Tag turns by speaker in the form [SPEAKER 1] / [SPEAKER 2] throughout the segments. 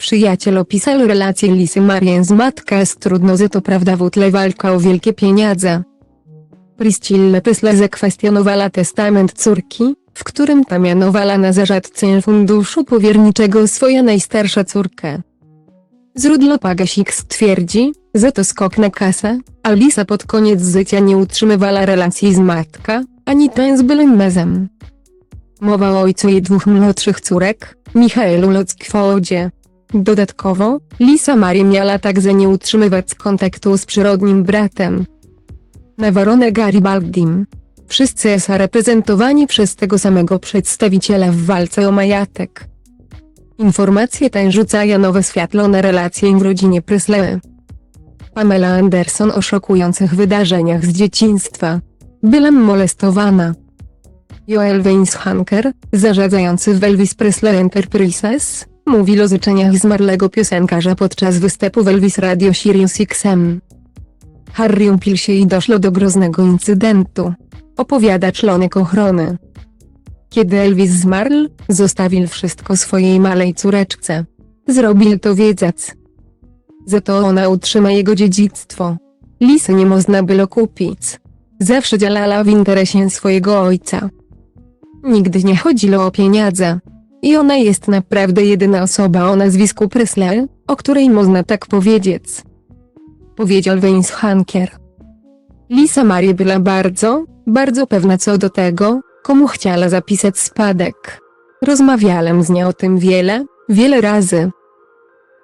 [SPEAKER 1] Przyjaciel opisał relację Lisy Marien z matką jest trudno że to prawda w tle walka o wielkie pieniądze. Priscilla Presley zakwestionowała testament córki, w którym ta mianowała na zarządcę funduszu powierniczego swoja najstarsza córkę. Źródło Pagasik stwierdzi, że to skok na kasę, a Lisa pod koniec życia nie utrzymywała relacji z matką, ani ten z bylym mezem. Mowa o ojcu i dwóch młodszych córek, Michaelu Lockwodzie. Dodatkowo, Lisa Marie miała także nie utrzymywać kontaktu z przyrodnim bratem. Navarone Garibaldim. Wszyscy są reprezentowani przez tego samego przedstawiciela w walce o majatek. Informacje te rzucają nowe światło na relacje w rodzinie Presley. Pamela Anderson o szokujących wydarzeniach z dzieciństwa. Byłam molestowana. Joel Weishanker, zarządzający w Elvis Presley Enterprises, mówi o życzeniach zmarłego piosenkarza podczas występu w Elvis Radio Sirius XM. Harry upił się i doszło do groznego incydentu. Opowiada członek ochrony. Kiedy Elvis zmarł, zostawił wszystko swojej malej córeczce. Zrobił to wiedząc, że to ona utrzyma jego dziedzictwo. Lisy nie można było kupić. Zawsze działała w interesie swojego ojca. Nigdy nie chodziło o pieniądze. I ona jest naprawdę jedyna osoba o nazwisku Presley, o której można tak powiedzieć. Powiedział Vince Hanker. Lisa Marie była bardzo, bardzo pewna co do tego, komu chciała zapisać spadek. Rozmawiałem z nią o tym wiele, wiele razy.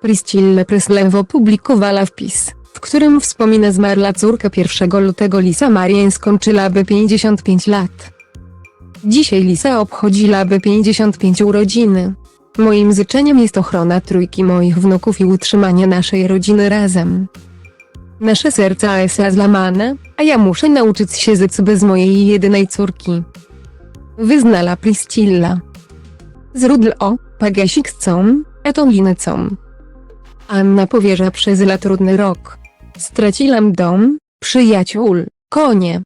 [SPEAKER 1] Priscilla Presley opublikowała wpis, w którym wspomina zmarła córka 1 lutego Lisa Marie skończyłaby 55 lat. Dzisiaj Lisa obchodziłaby 55 urodziny. Moim życzeniem jest ochrona trójki moich wnuków i utrzymanie naszej rodziny razem. Nasze serca są złamane, a ja muszę nauczyć się żyć bez mojej jedynej córki. Wyznala Priscilla. Źródło, Pagasik chcą, Etolinę chcą. Anna powierza przez lat trudny rok. Straciłam dom, przyjaciół, konie,